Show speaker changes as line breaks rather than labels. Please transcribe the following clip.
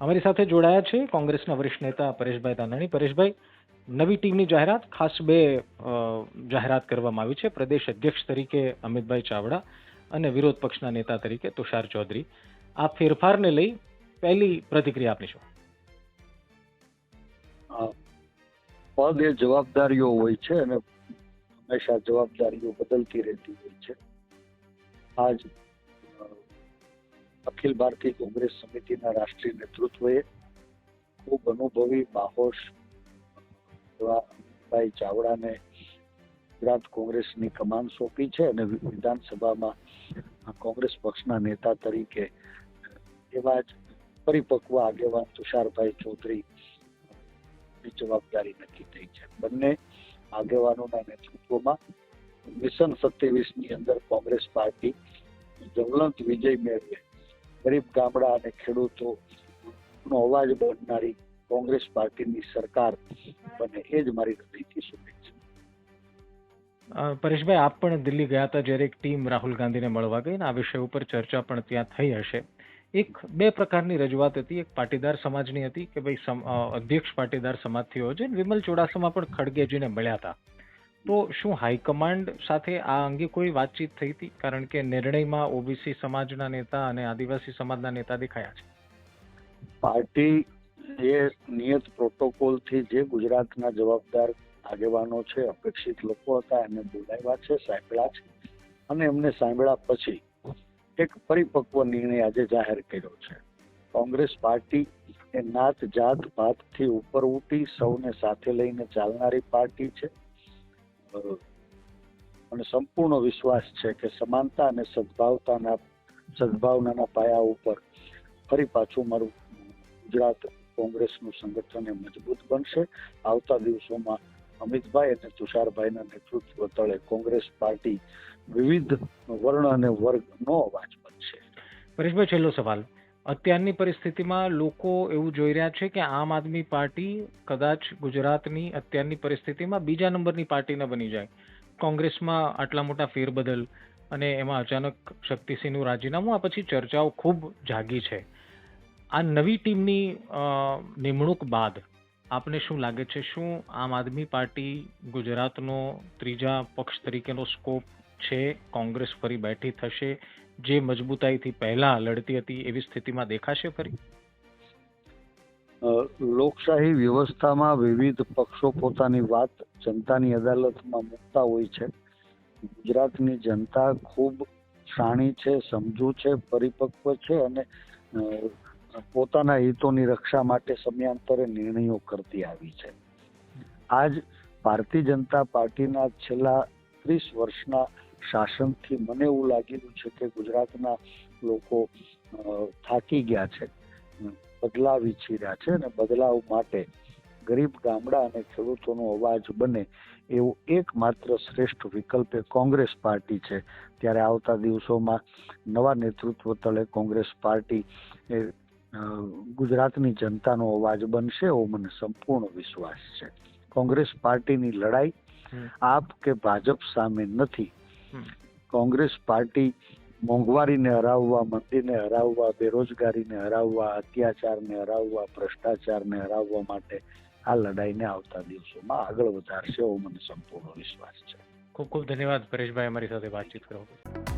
અમારી સાથે જોડાયા છે કોંગ્રેસના વરિષ્ઠ નેતા પરેશભાઈ ધાનાણી. પરેશભાઈ, નવી ટીમની જાહેરાત, ખાસ બે જાહેરાત કરવામાં આવી છે. પ્રદેશ અધ્યક્ષ તરીકે અમિતભાઈ ચાવડા અને વિરોધ પક્ષના નેતા તરીકે તુષાર ચૌધરી. આ ફેરફારને લઈ પહેલી પ્રતિક્રિયા આપની શું
પદ એ જવાબદારીઓ હોય છે અને હંમેશા જવાબદારીઓ બદલતી રહેતી હોય છે. આજ અખિલ ભારતીય કોંગ્રેસ સમિતિના રાષ્ટ્રીય નેતૃત્વએ ખૂબ અનુભવી, બાહોશ એવા અમિતભાઈ ચાવડાને ગુજરાત કોંગ્રેસની કમાન સોંપી છે અને વિધાનસભામાં કોંગ્રેસ પક્ષના નેતા તરીકે એવા જ પરિપક્વ આગેવાન તુષારભાઈ ચૌધરી જવાબદારી નક્કી થઈ છે. બંને આગેવાનોના નેતૃત્વમાં મિશન સત્યાવીસની અંદર કોંગ્રેસ પાર્ટી જવલંત વિજય મેળવે. ગરીબ ગામડા અને ખેડૂતો નો અવાજ બનનારી કોંગ્રેસ પાર્ટીની સરકાર બને, એ જ મારી હૃદયથી શુભેચ્છા.
પરેશભાઈ, આપ પણ દિલ્હી ગયા હતા જ્યારે એક ટીમ રાહુલ ગાંધીને મળવા ગઈ ને આ વિષય ઉપર ચર્ચા પણ ત્યાં થઈ હશે. એક, બે પ્રકારની રજૂઆત હતી. એક પાટીદાર સમાજની હતી કે ભાઈ અધ્યક્ષ પાટીદાર સમાજથી હોય છે વિમલ ચુડાસમા પણ ખડગેજીને મળ્યા હતા. તો શું હાઈકમાન્ડ સાથે આ અંગે કોઈ વાતચીત થઈ હતી? કારણ કે નિર્ણયમાં ઓબીસી સમાજના નેતા અને આદિવાસી સમાજના નેતા દેખાયા છે.
પાર્ટી એ નિયત પ્રોટોકોલથી જે ગુજરાતના જવાબદાર આગેવાનો છે, અપેક્ષિત લોકો હતા, એમને બોલાવ્યા છે, સાંભળ્યા છે અને એમને સાંભળ્યા પછી એક પરિપક્વ નિર્ણય આજે જાહેર કર્યો છે. કોંગ્રેસ પાર્ટી એ નાત જાત ભાતથી ઉપર ઉઠી સૌને સાથે લઈને ચાલનારી પાર્ટી છે. અને સંપૂર્ણ વિશ્વાસ છે કે સમાનતા અને સદભાવતાના, સદભાવનાના પાયા ઉપર ફરી પાછું મારું ગુજરાત કોંગ્રેસનું સંગઠન એ મજબૂત બનશે. આવતા દિવસોમાં અમિતભાઈ અને તુષારભાઈના નેતૃત્વ તળે કોંગ્રેસ પાર્ટી વિવિધ વર્ણ અને વર્ગનો અવાજ બનશે.
પરેશભાઈ, છેલ્લો સવાલ. અત્યારની પરિસ્થિતિમાં લોકો એવું જોઈ રહ્યા છે કે આમ આદમી પાર્ટી કદાચ ગુજરાતની અત્યારની પરિસ્થિતિમાં બીજા નંબરની પાર્ટી બની જાય. કોંગ્રેસમાં આટલા મોટા ફેરબદલ અને એમાં અચાનક શક્તિસિંહનું રાજીનામું, આ પછી ચર્ચાઓ ખૂબ જાગી છે. આ નવી ટીમની નિમણૂક બાદ આપને શું લાગે છે? શું આમ આદમી પાર્ટી ગુજરાતનો ત્રીજા પક્ષ તરીકેનો સ્કોપ છે? કોંગ્રેસ ફરી બેઠી થશે? જે મજબૂતાઈથી પહેલા લડતી હતી એવી સ્થિતિમાં દેખાશે ફરી?
લોકશાહી વ્યવસ્થામાં વિવિધ પક્ષો પોતાની વાત જનતાની અદાલતમાં મૂકતા હોય છે. ગુજરાતની જનતા ખૂબ શાણી છે, સમજુ છે, પરિપક્વ છે અને પોતાના હિતોની રક્ષા માટે સમયાંતરે નિર્ણયો કરતી આવી છે. આજ ભારતીય જનતા પાર્ટીના છેલ્લા ત્રીસ વર્ષના શાસનથી મને એવું લાગેલું છે કે ગુજરાતના લોકો થાકી ગયા છે. બદલાવ ઈચ્છી રહ્યા છે અને બદલાવ માટે ગરીબ ગામડા અને ખેડૂતોનો અવાજ બને એવો એકમાત્ર શ્રેષ્ઠ વિકલ્પ એ કોંગ્રેસ પાર્ટી છે. ત્યારે આવતા દિવસોમાં નવા નેતૃત્વ તળે કોંગ્રેસ પાર્ટી એ ગુજરાતની જનતાનો અવાજ બનશે એવો મને સંપૂર્ણ વિશ્વાસ છે. કોંગ્રેસ પાર્ટીની લડાઈ આપ કે ભાજપ સામે નથી. કોંગ્રેસ પાર્ટી મોંઘવારીને હરાવવા મંદીને હરાવવા બેરોજગારીને હરાવવા અત્યાચારને હરાવવા ભ્રષ્ટાચારને હરાવવા માટે આ લડાઈને આવતા દિવસોમાં આગળ વધારશે એવો મને સંપૂર્ણ વિશ્વાસ છે
ખૂબ ખૂબ ધન્યવાદ પરેશભાઈ અમારી સાથે વાતચીત કરવા.